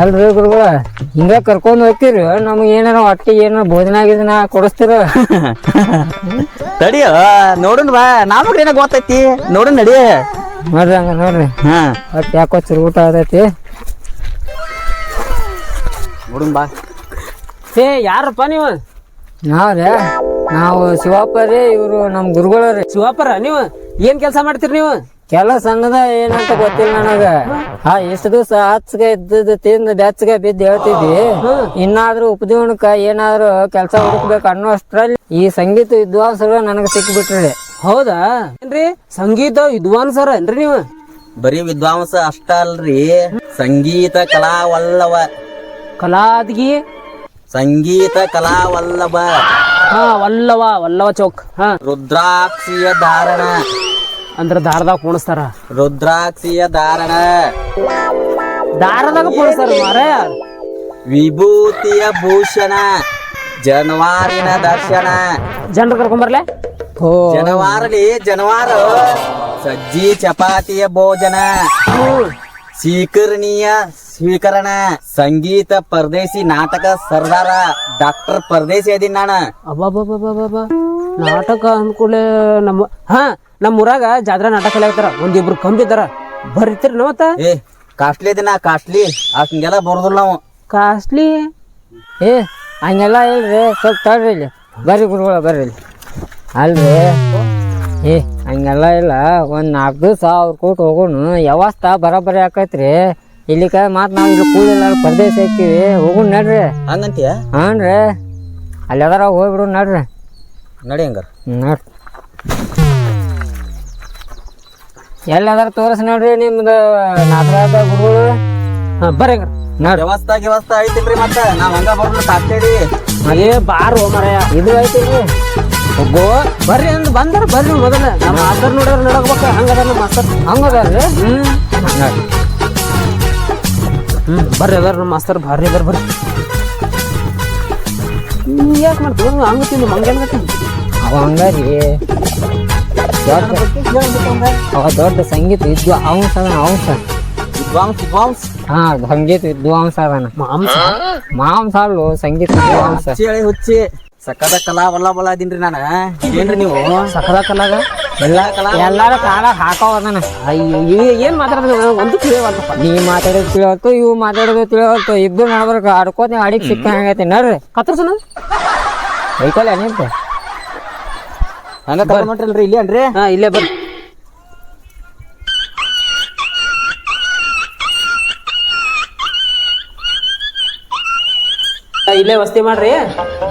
ಅಲ್ರಿ ಗುರುಗಳ ಹಿಂಗ ಕರ್ಕೊಂಡು ಹೋಗ್ತೀರಿ ನಮ್ಗೆ ಏನಾರ ಹೊಟ್ಟಿಗೆ ಏನಾರ ಭೋಜನ ಆಗಿದನ ಕೊಡಿಸ್ತೀರ? ತಡಿಯ ನೋಡೋಣ ಬಾ ನಮಗ್ ಏನ ಗೊತ್ತೈತಿ ನೋಡೋಣ ನಡಿ. ನೋಡ್ರಿ ಹಂಗ ನೋಡ್ರಿ. ಹಾ. ಹೊಟ್ಟೆ ಯಾಕೋ ಊಟ ಆದೈತಿ. ನೋಡೋಣ ಬಾ. ಏ ಯಾರಪ್ಪ ನೀವು? ನಾವ್ರಿ ನಾವು ಶಿವಪ್ಪ ರೀ ಇವರು ನಮ್ಮ ಗುರುಗಳ ರೀ ಶಿವಪ್ಪರ ನೀವು ಏನ್ ಕೆಲಸ ಮಾಡ್ತೀರಿ ನೀವು? ಕೆಲಸ ಅನ್ನದ ಏನಂತ ಗೊತ್ತಿಲ್ಲ ನನಗ. ಆ ಇಷ್ಟ ದಿವಸ ಹಚ್ಗೆ ಇದ್ದದ ತಿಂದು ಬೆಚ್ಚಗೆ ಬಿದ್ದು ಹೇಳ್ತಿದ್ವಿ ಇನ್ನಾದ್ರೂ ಉಪಜೀವನಕ್ಕ ಏನಾದ್ರು ಕೆಲಸ ಹುಡುಕ್ಬೇಕು ಅನ್ನೋ ಅಷ್ಟ್ರಲ್ಲಿ ಈ ಸಂಗೀತ ವಿದ್ವಾಂಸರು ನನಗೆ ಸಿಕ್ಬಿಟ್ರಿ. ಹೌದಾ? ಏನ್ರಿ? ಸಂಗೀತ ವಿದ್ವಾಂಸರ ಏನ್ರಿ ನೀವು? ಬರೀ ವಿದ್ವಾಂಸ ಅಷ್ಟ ಅಲ್ರಿ. ಸಂಗೀತ ಕಲಾ ವಲ್ಲವ ಕಲಾದ್ಗಿ? ಸಂಗೀತ ಕಲಾವಲ್ಲಭ ಹಾ ವಲ್ಲವ ವಲ್ಲವ ಚೌಕ್. ಹಾ. ರುದ್ರಾಕ್ಷಿಯ ಧಾರಣ. ಅಂದ್ರ ದಾರದಾಗ ಕುಣಿಸ್ತಾರ. ರುದ್ರಾಕ್ಷಿಯ ಧಾರಣ. ದಾರದಾಗ ಕುಣಿಸ್ತಾರ ಮಾರ ವಿಭೂತಿಯ ಭೂಷಣ. ಜನವಾರಿನ ದರ್ಶನ. ಜನರು ಕರ್ಕೊಂಬರ್ಲೆ ಓ ಜನವಾರಲಿ ಜನವಾರ. ಸಜ್ಜಿ ಚಪಾತಿಯ ಭೋಜನ. ಸ್ವೀಕರಣೀಯ ಸ್ವೀಕರಣ. ಸಂಗೀತ ಪರದೇಶಿ ನಾಟಕ ಸರ್ದಾರ ಡಾಕ್ಟರ್ ಪರದೇಶಿ ಅದೀನಿ ನಾನು. ಅಬ್ಬಬ್ಬಬ್ಬಬ್ಬಬ್ಬ. ನಾಟಕ ಅಂದ್ಕೂಡ್ಲೆ ನಮ್ಮ ಹಾ ನಮ್ಮ ಊರಾಗ ಜಾತ್ರಾ ನಾಟಕ ಕಲಿಯಾಕ್ತಾರ ಒಂದಿಬ್ರು ಕಂಬಿದಾರ ಬರ್ತೀರಿ ಮತ್ತ? ಏ ಕಾಸ್ಟ್ಲಿ ದಿನ ಕಾಸ್ಟ್ಲಿ. ಅಷ್ಟಂಗೆಲ್ಲ ಬರೋದಿಲ್ಲ ನಾವು. ಕಾಸ್ಟ್ಲಿ? ಏ ಹಂಗೆಲ್ಲ ಇಲ್ರಿ. ಸ್ವಲ್ಪ ತಡ್ರಿ ಇಲ್ಲಿ. ಬರ್ರಿ ಗುರುಗಳ ಬರ್ರಿ ಇಲ್ಲಿ. ಅಲ್ರಿ? ಏ ಹಂಗೆಲ್ಲ ಇಲ್ಲ. ಒಂದು ನಾಲ್ಕು ದಿವಸ ಅವ್ರ ಕೂಟ್ ಹೋಗೋಣ. ಯಾವಸ್ತ ಬರಾಬರಿ ಆಕೈತ್ರಿ. ಇಲ್ಲಿಕ ಮಾತ್ ನಾವು ಇಲ್ಲಿ ಕೂಲಿಲ್ಲ ಪರದೇಶ ಹಾಕಿವಿ ಹೋಗೋಣ ನಡ್ರಿ. ಹಂಗಂತೀಯ? ಹಾನ್ರಿ ಅಲ್ಲಿ ಯಾವ್ದಾರ ಹೋಗ್ಬಿಡು ನಡ್ರಿ. ನಡಿ ಹಂಗಾರ. ಎಲ್ಲಿ ಎಲ್ಲದಾರ ತೋರಿಸ್ ನೋಡ್ರಿ ನಿಮ್ದು ನಾಟಕದ ಗುರುಗಳು. ಹಾಂ ಬರ್ರಿ ನೋಡ್ರಿ ವ್ಯವಸ್ಥಾ ವ್ಯವಸ್ಥಾ ಐತಿಲ್ರಿ ಮತ್ತೆ? ನಾವು ಹಂಗ ಬರ್ಲಿ ಸಾಕ್ತೇವಿ ಅದೇ ಬಾರ್ ಮರಯ. ಇದು ಐತಿಲ್ರಿ ಒಬ್ಬೋ ಬರ್ರಿ ಅಂದ್ ಬಂದ್ರ ಬರ್ರಿ ಮೊದಲ. ನಮ್ಮ ಮಾಸ್ತರ್ ನೋಡ್ಯಾರ ನೋಡಕ್ಬೇಕ. ಹಂಗದ ನಮ್ಮ ಮಾಸ್ತರ್ ಹಂಗದಾರ್ರಿ ಹ್ಮ್ ನೋಡ್ರಿ ಹ್ಮ್. ಬರ್ರಿ ಅದಾರ ನಮ್ಮ ಮಾಸ್ತರ್ ಬರ್ರಿ ಅದಾರ ಬರ್ರಿ. ಯಾಕೆ ಮಾಡ್ತೀವಿ ಹಂಗ ತಿಂದು ಗತಿ ಅವ ಹಂಗಾರಿ. ದೊಡ್ಡ ಅವ ದೊಡ್ಡ ಸಂಗೀತ ವಿದ್ವಾ ಅಂಶ ಅದಾನ ಅಂಶ ವಿದ್ವಾಂಸ ವಿದ್ವಾಂಸ್? ಹಾ ಸಂಗೀತ ವಿದ್ವಾಂಸ ಅದಾನ. ಮಾಂಸ? ಮಾಂಸ ಅಲ್ಲು ಸಂಗೀತ ವಿದ್ವಾಂಸ. ಹುಚ್ಚಿ ಸಕ್ಕದ ಕಲಾ ಬಲ್ಲ ಬಲ್ಲ ಅದೀನ್ರಿ ನಾನು. ಏನ್ರಿ ನೀವು? ಸಕದ ಕಲಾಗ? ಎಲ್ಲ ಎಲ್ಲಾರು ಕಾಲ ಹಾಕೋವನ ಅಯ್ಯೋ ಏನು ಮಾತಾಡೋದು? ಒಂದು ತಿಳಿಯವಲ್ತಪ್ಪ ನೀ ಮಾತಾಡೋದು ತಿಳಿವಲ್ತು ಇವು ಮಾತಾಡೋದು ತಿಳಿವಲ್ತು ಇದ್ದು ನಡ್ಬರ್ಕ ಆಡ್ಕೋತ ಅಡಿಗೆ ಸಿಕ್ಕ ಹಂಗೈತಿ. ನೋಡ್ರಿ. ಕತ್ರಸನ ಐಕಲ್ಲ ನಿಂತ. ಹಂಗ ತಗೊಂಡ್ರಿ ಇಲ್ಲಿ ಅನ್ರಿ ಹಾ ಇಲ್ಲೇ ಬರ್ರಿ ಇಲ್ಲೇ ವಸ್ತಿ ಮಾಡ್ರಿ.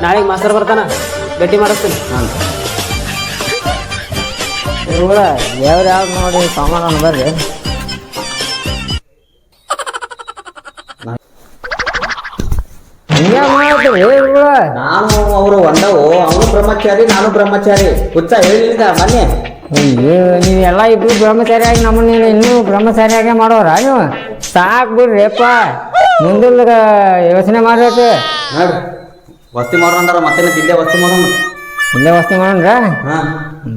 ನಾಳೆಗೆ ಮಾಸ್ತರ್ ಬರ್ತಾನ. ಗಟ್ಟಿ ಮಾಡಿಸ್ತೀನಿ. ಇವ್ರ ಯಾವ್ದು ಯಾವ್ದು ನೋಡಿ ಸಾಮಾನು ಬರ್ರಿ. ಹಿಂಗೆ ಮಾಡ್ತೀರಿ ಇವ್ರ? ನಾನು ಅವರು ಒಂದವು ಅವನು ಬ್ರಹ್ಮಚಾರಿ ನಾನು ಬ್ರಹ್ಮಚಾರಿ. ಹುಚ್ಚ ಹೇಳಿದ ಮೊನ್ನೆ ಅಯ್ಯೋ ನೀವು ಎಲ್ಲ ಇಬ್ರು ಬ್ರಹ್ಮಚಾರಿಯಾಗಿ ನಮ್ಮನ್ನ ಇನ್ನೂ ಬ್ರಹ್ಮಚಾರಿಯಾಗೆ ಮಾಡೋರ ನೀವು? ಸಾಕು ಬಿಡ್ರಿ ಅಪ್ಪ ಮುಂದಿನ ಯೋಚನೆ ಮಾಡ್ಬೇಕು. ನೋಡ್ರಿ ವಸ್ತಿ ಮಾಡೋಣ ಅಂದಾರ ಮತ್ತೆ ಇಲ್ಲೇ ವಸ್ತಿ ಮಾಡೋಣ ಇಲ್ಲೇ ವಸ್ತಿ ಮಾಡೋಣ್ರ ಹಾ.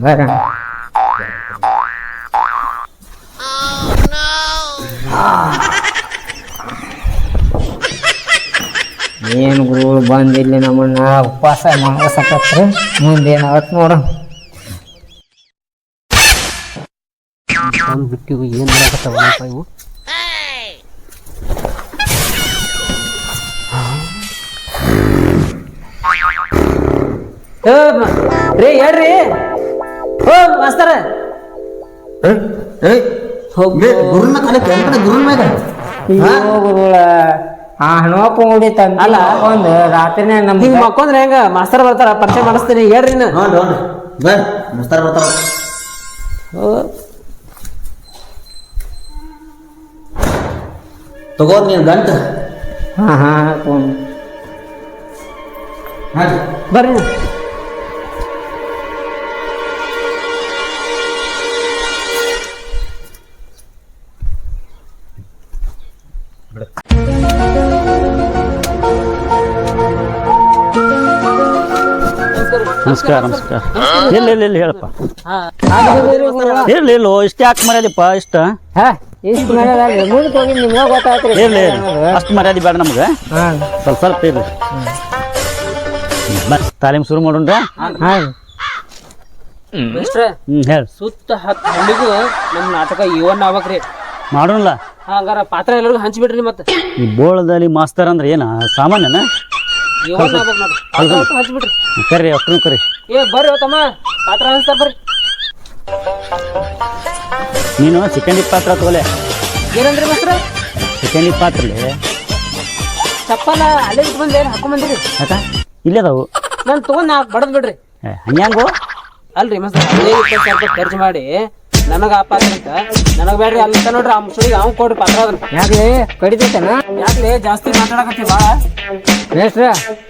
ಬರ್ರ ಏನು ಗುರುಗಳು ಬಂದು ಇಲ್ಲಿ ನಮ್ಮನ್ನ ಉಪವಾಸ ಮಾಡ್ಸಕತ್ರಿ? ಮುಂದೇನಾಗತ್ ನೋಡು. ಅವ್ನು ಬಿಟ್ಟು ಏನು ಮಾಡಕತ್ತಾವಪ್ಪ ಇವು? ರೇ ಹೇಳ್ರಿ. ಓ ಮಾಸ್ತರ. ಹೋಗ್ ಗುರುನ ಕಲೆ ಕೆಂಪನ ಗುರುನ ಮೇಲೆ. ಗುರುಗಳ. ಆ ಹನುಮಪ್ಪ ಗುಡಿ ತಂದ. ಅಲ್ಲ. ಒಂದು ರಾತ್ರಿನೇ ಹಿಂಗ್ ನಮ್ಗೆ ಮಕ್ಕೊಂದ್ರೆ ಹೆಂಗ? ಮಾಸ್ತರ್ ಬರ್ತಾರ ಪರಿಚಯ ಮಾಡಿಸ್ತೀನಿ ಹೇಳ್ರಿ ಮಾಸ್ತರ್ ಬರ್ತಾರ. ತಗೋದ್ ನೀನ್ ಗಂಟ. ಹಾ ಹಾ. ಹಾಗೆ. ಬರ್ರಿ. ನಮಸ್ಕಾರ ನಮಸ್ಕಾರ. ಇಲ್ಲ ಇಲ್ಲ ಇಲ್ಲ ಹೇಳಪ್ಪ? ಹಾ ಇಲ್ಲ ಇಲ್ಲ ಇಷ್ಟ ಯಾಕೆ ಮರ್ಯಾದಪ್ಪ ಇಷ್ಟ? ಹಾ ಇಷ್ಟು ಮನೆಯಲ್ಲ ಮುಂದಕ್ಕೆ ಹೋಗಿ ನಿಮ್ಗೆ ಗೊತ್ತಾಯ್ತ್ರಿ? ಇರ್ಲಿ ಅಷ್ಟು ಮರ್ಯಾದೆ ಬೇಡ ನಮ್ಗೆ. ಹಾಂ. ಸ್ವಲ್ಪ ಸ್ವಲ್ಪ ಇರ್ಲಿ. ಬಸ್ ತಾಲೀಮ್ ಶುರು ಮಾಡೋಣ್ರ ಹಾಂ ಮೇಷ್ಟ್ರ ಹ್ಮ್ ಹೇಳಿ. ಸುತ್ತ ಹತ್ತು ಹಳ್ಳಿಗೂ ನಮ್ಮ ನಾಟಕ ಇವನ್ ಆಗ್ಬೇಕ್ರಿ. ಮಾಡೋಣಲ್ಲ? ಹಂಗಾರ ಪಾತ್ರ ಎಲ್ಲರಿಗೂ ಹಂಚಿಬಿಡ್ರಿ ಮತ್ತೆ. ಈ ಬೋಳದಲ್ಲಿ ಮಾಸ್ತರ್ ಅಂದ್ರೆ ಏನ ಸಾಮಾನ್ಯನ? ಹಂಚ್ಬಿಡ್ರಿ. ಕರ್ರಿ ಅಷ್ಟು ಕರಿ. ಏ ಬರ್ರಿ ತಮ್ಮ. ಪಾತ್ರ ಹಂಚ್ತಾರ ಬರ್ರಿ. ನೀನು ಚಿಕನ್ ಪಾತ್ರ ತಗೋಲೆ ಏನಂದ್ರಿ ಮಾಸ್ತ್ರ ಚಿಕನ್ ಪಾತ್ರ ಚಪ್ಪಲ ಅಲ್ಲೇ ಬಂದು ಏನು ಹಾಕೊಂಡ್ ಬಂದಿರಿ ಯಾಕ ಇಲ್ಲೇ ಅದಾವು. ನಾನು ತಗೊಂಡ್ ನಾಲ್ಕು ಬಡದ್ ಬಿಡ್ರಿ. ಹಂಗ್ಯಾಂಗು ಅಲ್ರಿ ಮಸ್ತ್ ಹದಿನೈದು ಇಪ್ಪತ್ತು ಸಾವಿರ ರೂಪಾಯಿ ಖರ್ಚು ಮಾಡಿ ನನಗ ಆ ಪಾತ್ರ ಅಂತ. ನನಗ ಬೇಡ್ರಿ ಅಲ್ಲಿ ಅಂತ ನೋಡ್ರಿ ಆ ಮುಸುಳಿಗೆ ಅವ್ನು ಕೊಡ್ರಿ ಪಾತ್ರ ಅದನ್ನ. ಯಾಕ್ಲಿ? ಕಡಿತೈತನ? ಯಾಕ್ಲಿ? ಜಾಸ್ತಿ ಮಾತಾಡಕತ್ತಿ ಬಾ ಮೇಷ್ಟ್ರ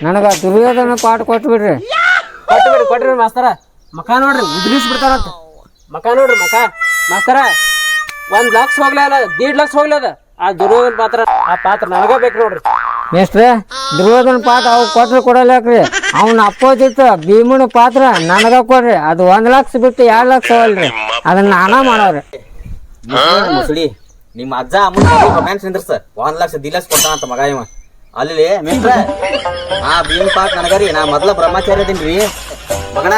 ನನಗ ದುರ್ಯೋಧನ ಪಾಠ ಕೊಟ್ಟು ಬಿಡ್ರಿ. ಕೊಟ್ಟು ಬಿಡ್ರಿ ಕೊಟ್ರಿ ಮಾಸ್ತರ. ಮಕ ನೋಡ್ರಿ ಉದ್ರಿಸ್ ಬಿಡ್ತಾರಂತ ಮಕ ನೋಡ್ರಿ ಮಕ. ಮಾಸ್ತರ ಒಂದ್ ಲಕ್ಷ ಹೋಗ್ಲೇ ಅಲ್ಲ ದೀಡ್ ಲಕ್ಷ ಹೋಗ್ಲೇ ಅದ. ಆ ದುರ್ಯೋಧನ ಪಾತ್ರ ಆ ಪಾತ್ರ ನನಗ ಬೇಕು ನೋಡ್ರಿ. ಮೇಷ್ಟ್ರ ದುರ್ಯೋಧನ ಪಾತ್ರ ಅವ್ ಕೊಟ್ರೆ ಕೊಡಲ್ಯಾಕ್ರಿ ಅವನ ಅಪ್ಪೋಜಿತ್ ಭೀಮನ ಪಾತ್ರ ನನಗ ಕೊಡ್ರಿ. ಅದು ಒಂದ್ ಲಕ್ಷ ಬಿಟ್ಟು ಎರಡ್ ಲಕ್ಷ ಅವಲ್ರಿ ಅದನ್ನ ನಾನ ಮಾಡವ್ರಿ ಮುಸುಳಿ. ನಿಮ್ಮ ಅಜ್ಜ ಅಮ್ಮನ ರೊಮ್ಯಾನ್ಸ್ ನಿಂದ್ರಸ ಒಂದ್ ಲಕ್ಷ ದಿಲಸ್ ಕೊಡ್ತಾನ ಅಂತ ಮಗ ಇವ. ಅಲ್ಲಿ ಮಿಸ್ಟ್ರ ಆ ಭೀಮ್ ಪಾತ್ ನನಗರಿ ನಾ ಮೊದ್ಲ ಬ್ರಹ್ಮಚಾರ್ಯ ತಿನ್ರಿ ಮಗಣ್ಣ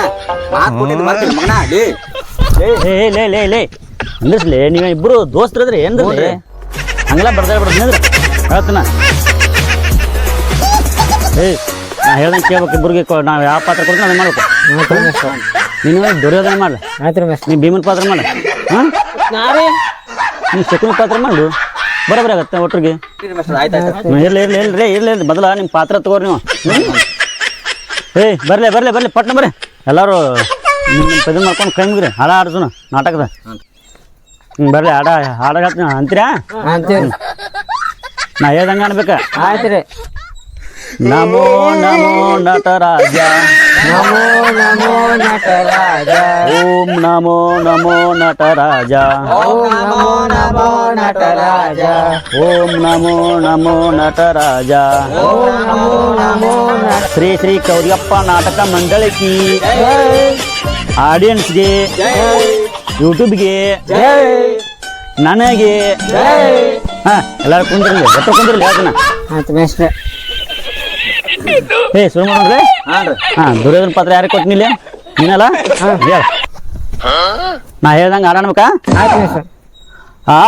ಮಾತ್ ಕೊಟ್ಟಿದ್ ಮಾಡ್ತೀನಿ ಮಗಣ ಲೇ ಲೇ. ಏ ಲೇ ಲೇ ಲೇ ನಿಂದ್ರಿಸ್ಲಿ. ನೀವು ಇಬ್ರು ದೋಸ್ತರದ್ರಿ ಏನ್ರಿ? ಹಂಗಲ್ಲ ಬರ್ದಾರ ಬಿಡ್ರಿ ನಿಂದ್ರಿ. ಹೇಳ್ತಾನ. ಏ ನಾ ಹೇಳ್ದಂಗೆ ಕೇಳ್ಬೇಕು ಇಬ್ಬರಿಗೆ ನಾವು ಯಾವ ಪಾತ್ರ ಕೊಡ್ತೀನಿ ಅದನ್ನ ಮಾಡ್ಬೇಕು. ನೀನು ದುರ್ಯೋಧನ ಮಾಡ. ಆಯ್ತ್ರಿ ಮೇಷ್ಟ್ರ ನೀ ಭೀಮನ್ ಪಾತ್ರ ಮಾಡ. ಹಾಂ? ನಾವೇ? ನೀ ಶಕುನ ಪಾತ್ರ ಮಾಡು. ಬರೋಬ್ಬರಿ ಆಗತ್ತೆ ಒಟ್ರಿಗೆ. ಇರ್ಲಿ ಇರ್ಲಿ ಇಲ್ರಿ ಇರ್ಲಿ ಇರ್ಲಿ. ಬದಲ ನಿಮ್ಮ ಪಾತ್ರ ತಗೋರಿ ನೀವು? ಏಯ್ ಬರಲಿ ಬರ್ಲಿ ಬರ್ಲಿ ಪಟ್ನ ಬರ್ರಿ ಎಲ್ಲರೂ ನಿಮ್ಮ ಪದ ಮಾಡ್ಕೊಂಡು ಕೈ ಮುಗ್ರಿ ಹಾಡ ಆಡ್ಸೋಣ ನಾಟಕದ. ಹ್ಞೂ ಬರ್ಲಿ ಹಾಡ ಹಾಡ ಹೇಳ್ತೀನಿ ಅಂತೀರಾ? ಅಂತೀರಿ ನಾ ಹೇಳ್ದಂಗೆ ಅನ್ಬೇಕ. ಆಯ್ತ್ರಿ ನಮೋ ನಮೋ ನಟರಾಜ. ನಮೋ ನಮೋ ನಟರಾಜ. ಓಂ ನಮೋ ನಮೋ ನಟರಾಜ. ಓಂ ನಮೋ ನಮೋ ನಟರಾಜ. ಓಂ ನಮೋ ನಮೋ ನಟರಾಜ. ಓಂ ನಮೋ ನಮೋ ಶ್ರೀ ಶ್ರೀ ಕೌರಿಯಪ್ಪ ನಾಟಕ ಮಂಡಳಿಗೆ ಆಡಿಯನ್ಸ್ಗೆ ಯೂಟ್ಯೂಬ್ಗೆ ನನಗೆ. ಹಾ ಎಲ್ಲರೂ ಕುಂದಿರಲಿ ಒಟ್ಟು ಕುಂದ್ರಲಿ ಹೇಳ್ತಾನ ಆಯ್ತು ಏ ಶುರು ಮಾಡೋಣ್ರಿ ಹಾನ್ರಿ ಹಾ ದುರ್ಯೋಧನ ಪಾತ್ರ ಯಾರಿಗೆ ಕೊಟ್ಟಿನಿಲ್ಲ ನೀನಲ್ಲ ಹೇಳ ನಾ ಹೇಳ್ದಂಗೆ ಆಡಾಡ್ಬೇಕಾ ಆಯ್ತು ಮೇಷ್ಟ್ರ ಆ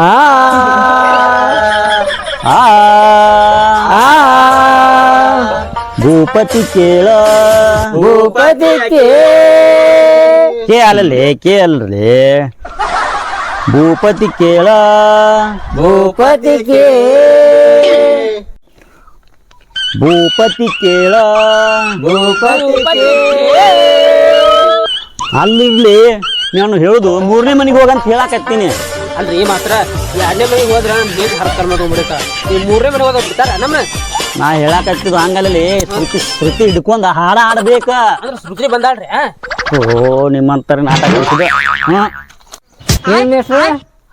ಆ ಆ ಆ ಭೂಪತಿ ಕೇಳ ಭೂಪತಿ ಕೇ ಕೇ ಅಲ್ಲಲ್ಲಿ ಕೇ ಅಲ್ರಿ ಭೂಪತಿ ಕೇಳ ಭೂಪತಿ ಕೇ ಭೂಪತಿ ಕೇಳ. ಭೂಪತಿ ಅಲ್ಲಿಗ್ಲಿ ಅಲ್ಲಿರ್ಲಿ ನಾನು ಹೇಳುದು ಮೂರನೇ ಮನೆಗೆ ಹೋಗಂತ ಹೇಳಾಕತ್ತೀನಿ. ಅಲ್ರಿ ಮಾತ್ರ ಎರಡನೇ ಮನೆಗೆ ಹೋದ್ರೆ ನಮ್ ಹೇಗೆ ಹರಕರ್ ಮಾಡಿ ಈ ಮೂರನೇ ಮನೆಗೆ ಹೋದ ಬಿಡ್ತಾರ ನಮ್ಮ ನಾ ಹೇಳಾಕತ್ತಿದ್ದು ಹಂಗಲ್ಲಿ ಶ್ರುತಿ ಶ್ರುತಿ ಹಿಡ್ಕೊಂಡ್ ಹಾಡ ಆಡ್ಬೇಕ ಅಂದ್ರೆ ಶ್ರುತಿ ಬಂದಾಳ್ರಿ ಓ ನಿಮ್ಮಂತರ ನಾಟಕ ಹೇಳ್ತಿದ್ದೆ. ಹ್ಮ್ ಏನ್ ಮೇಷ್ಟ್ರ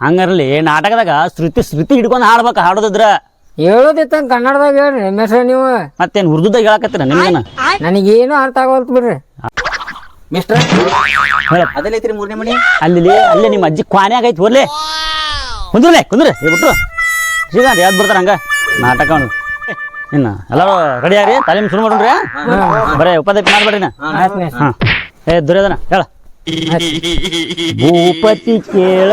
ಹಂಗರ್ಲಿ ನಾಟಕದಾಗ ಶ್ರುತಿ ಶ್ರುತಿ ಹಿಡ್ಕೊಂಡು ಹಾಡ್ಬೇಕು ಹಾಡೋದಿದ್ರ. ಹೇಳೋದಿತ್ತ ಕನ್ನಡದಾಗ ಹೇಳ್ರಿ ಮೇಷ್ಟ್ರ ನೀವು. ಮತ್ತೇನ್ ಉರ್ದುದಾಗ ಹೇಳಕತ್ತೀರ ನಿಮ್ಗೇನ ನನಗೇನು ಅರ್ಥ ಆಗೋಲ್ತು ಬಿಡ್ರಿ. ಮಿಸ್ಟರ್ ಹೇಳ. ಅದೆಲ್ಲೈತ್ರಿ ಮೂರನೇ ಮನಿ? ಅಲ್ಲಿ ಅಲ್ಲೇ ನಿಮ್ಮ ಅಜ್ಜಿ ಕ್ವಾನ್ಯಾಗ ಐತಿ ಹೋರ್ಲೆ. ಕುಂದ್ರಲೆ ಕುಂದ್ರೆ ಹೇಳ್ಬಿಟ್ರು ಶ್ರೀಕಾಂತ್ ಯಾವ್ದು ಬರ್ತಾರ ಹಂಗ? ನಾಟಕ ಅವ್ನು ಇನ್ನ ಎಲ್ಲ ರೆಡಿ ಆಗ್ರಿ ತಾಲೀಮ್ ಶುರು ಮಾಡ್ರಿ ಬರೇ ಉಪಾಧ್ಯಕ್ಷ ಮಾಡ್ಬೇಡ್ರಿ ನಾ ಹಾ. ಏ ದುರ್ಯೋಧನ ಹೇಳ. ಭೂಪತಿ ಕೇಳ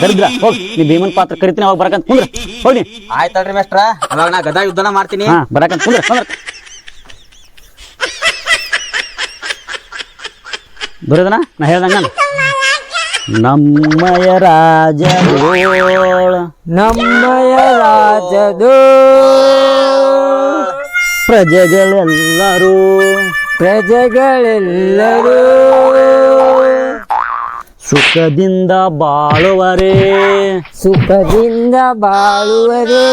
ದರಿದ್ರ. ಹೋಗಿ ನೀ ಭೀಮನ್ ಪಾತ್ರ ಕರಿತೀನಿ ಅವಾಗ ಬರಕಂತ ಕುಂದ್ರ. ಹೋಗಿ ಆಯ್ತಲ್ರಿ ಮೇಸ್ಟ್ರ ಅವಾಗ ನಾ ಗದಾ ಯುದ್ಧನ ಮಾಡ್ತೀನಿ. ಹಾ ಬರಕಂತ ಕುಂದ್ರ ಕುಂದ್ರ. ದುರ್ಯೋಧನ ನಾ ಹೇಳ್ದಂಗ ನಮ್ಮಯ ರಾಜ ನಮ್ಮಯ ರಾಜದು ಪ್ರಜೆಗಳೆಲ್ಲರೂ ಪ್ರಜೆಗಳೆಲ್ಲರೂ ಸುಖದಿಂದ ಬಾಳುವರೇ. ಸುಖದಿಂದ ಬಾಳುವರೇ.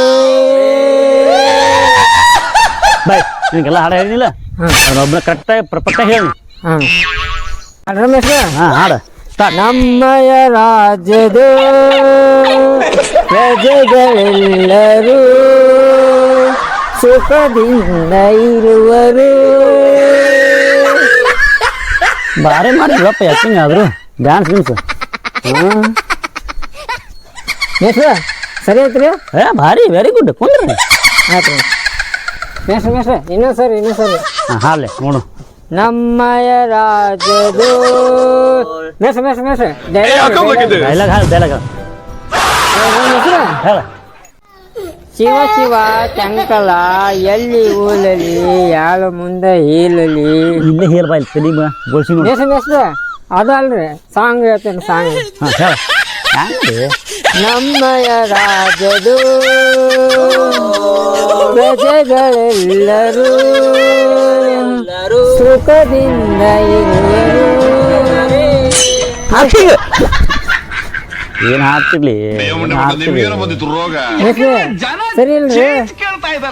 ಬೈ ನಿನಗೆಲ್ಲ ಹಾಡ ಹೇಳಿಲ್ಲ ಹಾಂ. ಕಟ್ಟ ಕರೆಕ್ಟಾಗಿ ಪರ್ಫೆಕ್ಟ್ ಹೇಳಿ. ಹಾಂ. ರಮೇಶ? ಹಾ ಹಾಡ. ನಮ್ಮಯ ರಾಜ್ಯದ ಪ್ರಜೆಗಳೆಲ್ಲರೂ ಸುಖದಿಂದ ಇರುವರು ಭಾರಿ ಮಾಡಿದ್ರಪ್ಪ ಯಾಕಿಂಗ್ ಆದ್ರು. ಡ್ಯಾನ್ಸ್ ಗೀನ್ಸ್ ಮೇಷ್ಟ್ರ ಸರಿ ಐತ್ರಿ ಏ ಭಾರಿ ವೆರಿ ಗುಡ್ ಕುಂದ್ರಿ. ಆಯ್ತು ರೀ ಮೇಷ್ಟ್ರ ಮೇಷ್ಟ್ರ ಇನ್ನೊಂದು ಸರಿ ಇನ್ನೊಂದು ಸರಿ. ಹಾಂ ಹಾಲೆ ನೋಡು. ನಮ್ಮಯ ರಾಜದು. ಮೇಷ್ಟ್ರ ಮೇಷ್ಟ್ರ ಮೇಷ್ಟ್ರ ಡೈಲಾಗ್ ಡೈಲಾಗ್ ಹೇಳ. ಶಿವ ಶಿವ ಚಂಕಲ ಎಲ್ಲಿ ಊಲಲಿ ಯಾಳ ಮುಂದೆ ಹೀಲಲಿ ಇಲ್ಲೇ ಹೇರ್ ಬಾಯ್ಲ್ ತಲಿ ಗೋಳ್ಸಿ ನೋಡಿ. ಮೇಷ್ಟ್ರ ಮೇಷ್ಟ್ರ ಅದು ಅಲ್ರಿ ಸಾಂಗ್ ಹೇಳ್ತೇನೆ ಸಾಂಗ್. ಹಾಂ ಹೇಳ. ಹ್ಯಾಂಗ್ರಿ ನಮ್ಮಯ ರಾಜದು ಪ್ರಜೆಗಳೆಲ್ಲರೂ ಸುಖದಿಂದ ಇರುವರು. ಹಾಕಿಗ ಏನ್ ಹಾಕ್ತಿರ್ಲಿ ಸರಿ ಇಲ್ರಿ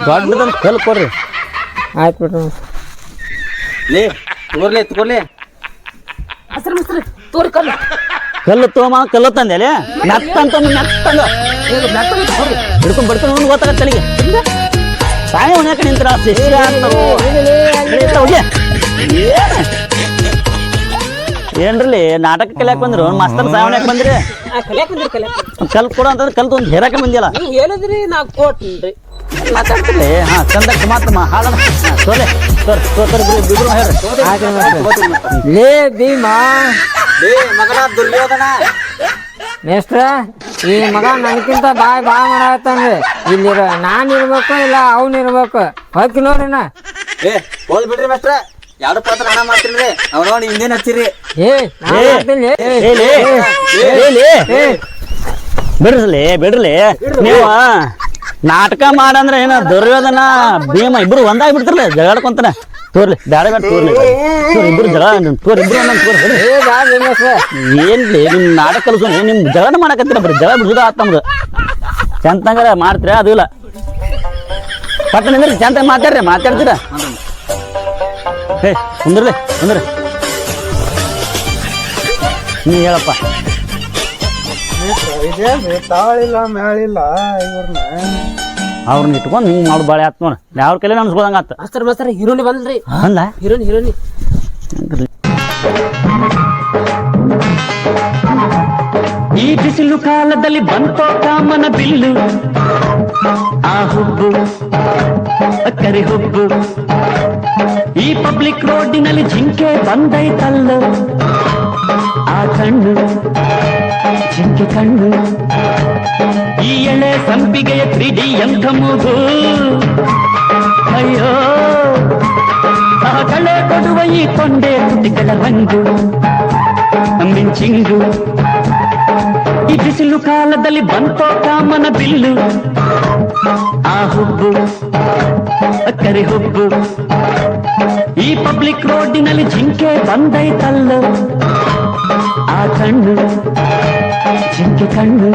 ದೊಡ್ಡದಂತ ಕಲ್ ಕೊಡ್ರಿ ಆಯ್ತು ಬಿಡ್ರಿ ಲೇ ತೋರ್ಲಿ ತಗೋರ್ಲೆ ಮಾಸ್ತರ ಮಾಸ್ತರ ತೋರಿ ಕಲ್ಲ ಕಲ್ಲು ತೋಮ ಕಲ್ಲು ತಂದೆ ನೆತ್ತಂತ ನೆತ್ತಂಗ ಹಿಡ್ಕೊಂಡ್ ಬಿಡ್ಕೊಂಡು ಅವ್ನು ಗೊತ್ತಾಗತ್ತೆ ತಲೆಗೆ ಸಾಯ ಉಣ್ಯಾಕ ನಿಂತ್ರ ಶಿಷ್ಯ ಅಂತಾರು. ಏನ್ರಲ್ಲಿ ನಾಟಕ ಕಲಿಯಾಕ ಬಂದ್ರು? ಮಾಸ್ತರ್ ಸಾವನ್ಯಾಕ ಬಂದ್ರಿ? ಕಲ್ಯಾಕ್ ಬಂದ್ರಿ ಕಲ್ಯಾಕ್ ಕಲ್ ಕೊಡು ಅಂತಂದ್ರೆ ಕಲ್ತು ಒಂದು ಹೇರಾಕ ಬಂದಿಲ್ಲ. ನೀ ಹೇಳಿದ್ರಿ ನಾ ಮಾತಾಡ್ತಿರ್ಲಿ ಹಾ ಮಾತಮ್ಮ ಹೇಳ್ರಿ. ಲೇ ಭೀಮಾ. ಲೇ ಮಗನ ದುರ್ಯೋಧನ. ಈ ಮಗ ನನ್ಕಿಂತ ಬಾಯ್ ಬಾ ಮಾಡತ್ತಾನ್ರಿ ಇಲ್ಲಿರ ನಾನ್ ಇರ್ಬೇಕು ಇಲ್ಲ ಅವನು ಇರ್ಬೇಕು. ಹೋಗಿ ನೋಡ್ರಿ ನಾ ಏ ಹೋಲ್ ಬಿಡ್ರಿ ಮೇಸ್ಟ್ರ ಎರಡು ಪಾತ್ರ ಹಣ ಮಾಡ್ತೀರಿ ಅವ್ನ ಹಿಂದೇನ್ ಹಚ್ಚಿರಿ. ಏ ನಾನ್ ಏ, ಮಾಡ್ತೀನಿ. ಏ, ಏ, ಲೇ, ಏ, ಲೇ. ಬಿಡ್ರಲಿ ಬಿಡ್ರಲಿ. ನೀವು ನಾಟಕ ಮಾಡಂದ್ರೆ ಏನ ದುರ್ಯೋಧನ ಭೀಮ ಇಬ್ರು ಒಂದಾಗಿ ಬಿಡ್ತಿರ್ಲಿ ಜಗಾಡ್ಕೊಂತಾನೆ ತೋರ್ಲಿ ಬ್ಯಾಡ ಬ್ಯಾಡ ತೋರ್ಲಿ. ತೋರ್ ಇಬ್ರು ಜಗಳ ತೋರ್ ಇಬ್ರು ಒಂದೊಂದು ತೋರ್ ಏ ಬ್ಯಾಡ್ರಿ ಮೇಷ್ಟ್ರ ಏನ್ಲಿ ನಿಮ್ ನಾಟಕ ಕಲ್ಸೋ ನಿಮ್ ಜಗಳ ಮಾಡಕತ್ತೀರ ಬರೀ? ಜಗಳ ಬಿಡುದ ಆತ್ ನಮ್ದು. ಚಂತಂಗಾರ ಮಾಡ್ತೀರ? ಅದು ಇಲ್ಲ. ಪಕ್ಕ ನಿಂದ್ರಿ ಚಂತ ಮಾತಾಡ್ರಿ ಮಾತಾಡ್ತೀರ? ಹೇ ಕುಂದ್ರಲಿ ಕುಂದ್ರಿ ನೀ ಹೇಳಪ್ಪ. ತಾಳಿಲ್ಲ ಮ್ಯಾಳಿಲ್ಲ ಇವ್ರನ್ನ ಅವ್ರನ್ನ ಇಟ್ಕೊಂಡು ಹಿಂಗ್ ಮಾಡು ಬಾಳೆ ಆತ್ ನೋಡ. ಯಾವ್ರ ಕೈಲೇ ಅನ್ಸ್ಕೊಳಂಗ ಆತ. ಮಾಸ್ತರ ಮಾಸ್ತರ ಹೀರೋನಿ ಬಂದ್ರಿ. ಅಲ್ಲ ಹೀರೋನಿ ಹೀರೋನಿ. ಈ ಬಿಸಿಲು ಕಾಲದಲ್ಲಿ ಬಂತೋ ಕಾಮನ ಬಿಲ್ಲು. ಆ ಹುಬ್ಬು ಕರಿ ಹುಬ್ಬು. ಈ ಪಬ್ಲಿಕ್ ರೋಡಿನಲ್ಲಿ ಜಿಂಕೆ ಬಂದೈತಲ್ಲ. ಆ ಕಣ್ಣು, ಜಿಂಕೆ ಕಣ್ಣು. ಈ ಎಳೆ ಸಂಪಿಗೆಯ ತ್ರಿಡಿ ಎಂಥ ಮೂಗು. ಅಯ್ಯೋ, ಆ ಕಳೆ ಕೊಡುವ ಈ ಕೊಂಡೆ ತುಟಿಗಳ ರಂಗು ಮಿಂಚಿಂಗು. ಈ ಬಿಸಿಲು ಕಾಲದಲ್ಲಿ ಬಂತೋ ಕಾಮನ ಬಿಲ್ಲು. ಆ ಹುಬ್ಬು, ಕರಿ ಹುಬ್ಬು. ಈ ಪಬ್ಲಿಕ್ ರೋಡಿನಲ್ಲಿ ಜಿಂಕೆ ಬಂದೈತಲ್ಲ ಆ ಕಣ್ಣು ಜಿಂಕೆ ಕಣ್ಣು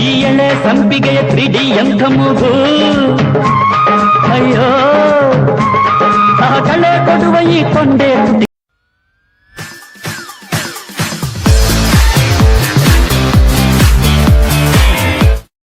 ಈ ಎಳೆ ಸಂಪಿಗೆಯ ತ್ರಿಡಿ ಎಂಥ ಮೂಗು ಅಯ್ಯೋ ಆ ಕಳೆ ಕೊಡುವ ಈ ಕೊಂಡೆ ತುಟಿ